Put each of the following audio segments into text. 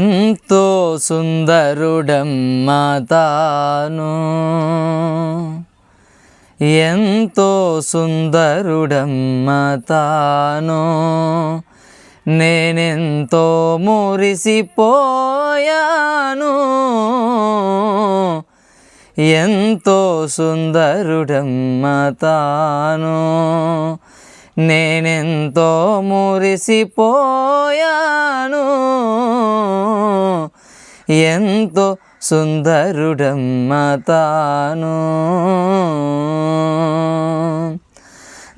ఎంతో సుందరుడమ్మ తాను ఎంతో సుందరుడమ్మ తాను నేనెంతో మురిసిపోయాను. ఎంతో సుందరుడమ్మ తాను నేనెంతో మురిసిపోయాను. ఎంతో సుందరుడమ్మ తాను.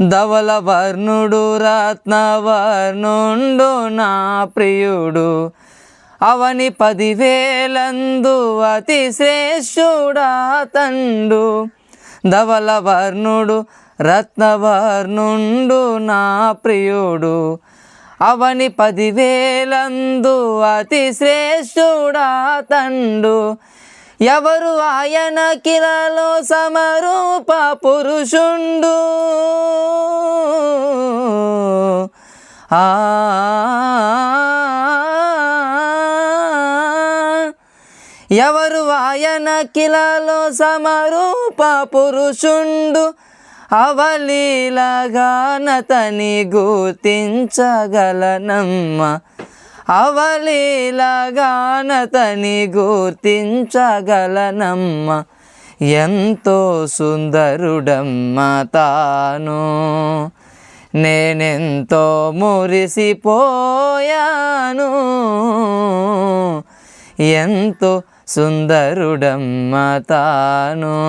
ధవల వర్ణుడు రత్నవర్ణుండు నా ప్రియుడు. అవని పదివేలందు అతి శ్రేష్ఠుడా తండు. ధవల వర్ణుడు రత్నవర్ణుండు నా ప్రియుడు. అవని పదివేలందు అతి శ్రేష్ఠుడా తండు. ఎవరు ఆయన కిలలో సమరూప పురుషుండు? ఆ ఎవరు ఆయన కిలలో సమరూప పురుషుండు? అవలీలగానతని గుర్తించగలనమ్మ. అవలీలగానతని గుర్తించగలనమ్మ. ఎంతో సుందరుడమ్మ తాను. నేనెంతో మురిసిపోయాను. ఎంతో సుందరుడమ్మ తాను.